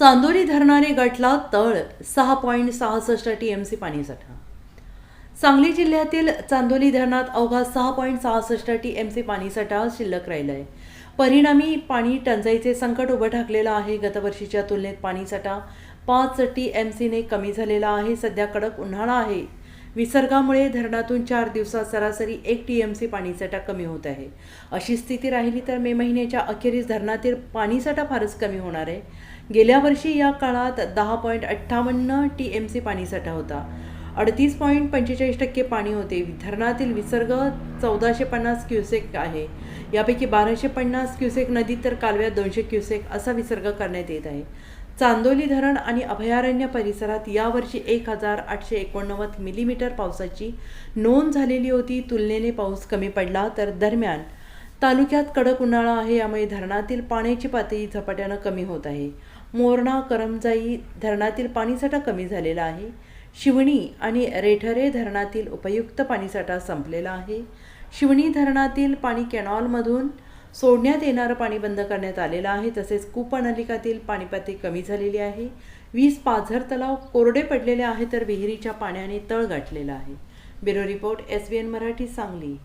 चांदोली धरणाने गाठला तळ सहा पॉईंट सहासष्ट टी एम सी पाणीसाठा. सांगली जिल्ह्यातील चांदोली धरणात अवघा सहा पॉईंट सहासष्ट टी एम सी पाणीसाठा शिल्लक राहिला आहे परिणामी पाणी टंचाईचे संकट उभं ठाकलेलं आहे. गतवर्षीच्या तुलनेत पाणीसाठा पाच टी एम सीने कमी झालेला आहे. सध्या कडक उन्हाळा आहे. विसर्गामुळे धरणातून चार दिवसात सरासरी एक टी एम सी पाणीसाठा कमी होत आहे. अशी स्थिती राहिली तर मे महिन्याच्या अखेरीस धरणातील पाणीसाठा फारच कमी होणार आहे. गेल्या वर्षी या काळात दहा पॉईंट अठ्ठावन्न टी एम सी पाणीसाठा होता. अडतीस पॉईंट पंचेचाळीस टक्के पाणी होते. धरणातील विसर्ग चौदाशे पन्नास क्युसेक आहे. यापैकी बाराशे पन्नास क्युसेक नदीत तर कालव्यात दोनशे क्युसेक असा विसर्ग करण्यात येत आहे. चांदोली धरण आणि अभयारण्य परिसरात यावर्षी एक हजार आठशे एकोणनव्वद मिलीमीटर पावसाची नोंद झालेली होती. तुलनेने पाऊस कमी पडला तर दरम्यान तालुक्यात कडक उन्हाळा आहे. यामुळे धरणातील पाण्याची पातळी झपाट्यानं कमी होत आहे. मोरणा करमजाई धरणातील पाणीसाठा कमी झालेला आहे. शिवणी आणि रेठरे धरणातील उपयुक्त पाणीसाठा संपलेला आहे. शिवणी धरणातील पाणी कॅनॉलमधून सोडण्यात येणारं पाणी बंद करण्यात आलेलं आहे. तसेच कूपनलिकातील पाणीपातळी कमी झालेली आहे. वीस पाझर तलाव कोरडे पडलेले आहे तर विहिरीच्या पाण्याने तळ गाठलेला आहे. Bureau report S B N Marathi Sangli.